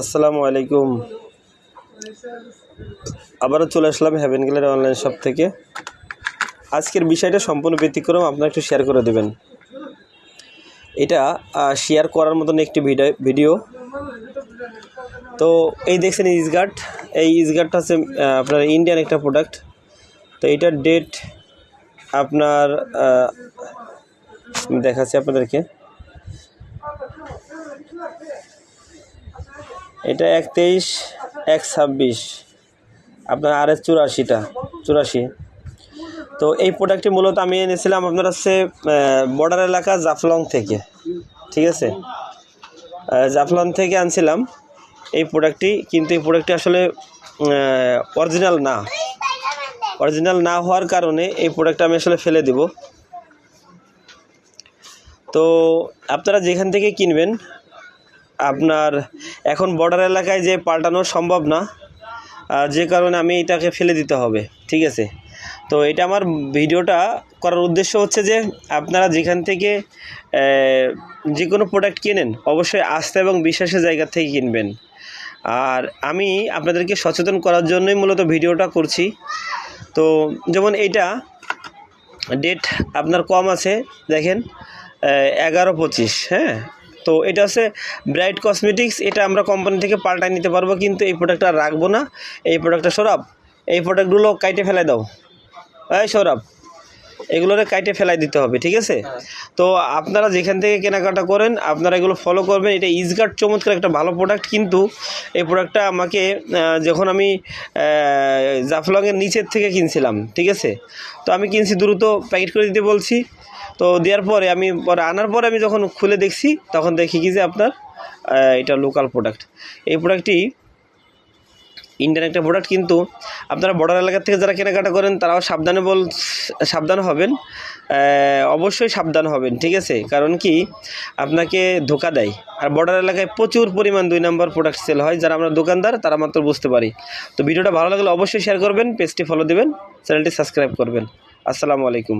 আসসালামু আলাইকুম। আবারও চলে আসলাম হ্যাভেন গ্যালারি অনলাইন শপ থেকে। আজকের বিষয়টা সম্পূর্ণ ব্যতিক্রম, আপনারা একটু শেয়ার করে দেবেন। এটা শেয়ার করার মতন একটি ভিডিও ভিডিও তো এই দেখছেন ইসগার্ড এই ইসগার্ডটা হচ্ছে আপনার ইন্ডিয়ান একটা প্রোডাক্ট তো এটার ডেট আপনার দেখাচ্ছি আপনাদেরকে। এটা এক তেইশ, এক ছাব্বিশ। আপনার আর এস চুরাশিটা, চুরাশি। তো এই প্রোডাক্টটি মূলত আমি এনেছিলাম আপনার হচ্ছে বর্ডার এলাকা জাফলং থেকে, ঠিক আছে? জাফলং থেকে আনছিলাম এই প্রোডাক্টটি কিন্তু এই প্রোডাক্টটি আসলে অরিজিনাল না। অরিজিনাল না হওয়ার কারণে এই প্রোডাক্টটা আমি আসলে ফেলে দিব। তো আপনারা যেখান থেকে কিনবেন আপনার এখন বর্ডার এলাকায় যে পাল্টানো সম্ভব না যে কারণে আমি এটাকে ফেলে দিতে হবে, ঠিক আছে? তো এটা আমার ভিডিওটা করার উদ্দেশ্য হচ্ছে যে, আপনারা যেখান থেকে যে কোনো প্রোডাক্ট কেনেন, অবশ্যই আস্থা এবং বিশ্বাসের জায়গা থেকে কিনবেন। আর আমি আপনাদেরকে সচেতন করার জন্যই মূলত ভিডিওটা করছি। তো যেমন এইটা ডেট আপনার কম আছে, দেখেন এগারো পঁচিশ হ্যাঁ? তো এটা আছে ব্রাইট কসমেটিক্স এটা আমরা কোম্পানি থেকে পাল্টায় নিতে পারব, কিন্তু এই প্রোডাক্টটা রাখব না। এই প্রোডাক্টটা সৌরভ, এই প্রোডাক্টগুলো কাইটে ফেলে দাও। এই সৌরভ এগুলোরে কাইটে ফেলাই দিতে হবে ঠিক আছে? তো আপনারা যেখান থেকে কেনাকাটা করেন আপনারা এগুলো ফলো করবেন। এটা ইজগার্ড চমৎকার একটা ভালো প্রোডাক্ট কিন্তু এই প্রোডাক্টটা আমাকে যখন আমি জাফলংয়ের নিচের থেকে কিনছিলাম ঠিক আছে? তো আমি কিনছি দ্রুত প্যাকেট করে দিতে বলছি। তো দেওয়ার পরে আমি পরে আনার পরে আমি যখন খুলে দেখছি তখন দেখি কি যে আপনার এটা লোকাল প্রোডাক্ট এই প্রোডাক্টটি ইন্ডিয়ান একটা প্রোডাক্ট কিন্তু আপনারা বর্ডার এলাকা থেকে যারা কেনাকাটা করেন, তারাও সাবধানে বল, সাবধান হবেন। অবশ্যই সাবধান হবেন, ঠিক আছে? কারণ কি? আপনাকে ধোকা দেয়। আর বর্ডার এলাকায় প্রচুর পরিমাণ দুই নম্বর প্রোডাক্ট সেল হয়, যারা আমরা দোকানদার, তারা মাত্র বুঝতে পারি। তো ভিডিওটা ভালো লাগলে অবশ্যই শেয়ার করবেন পেজটি ফলো দেবেন চ্যানেলটি সাবস্ক্রাইব করবেন। আসসালামু আলাইকুম।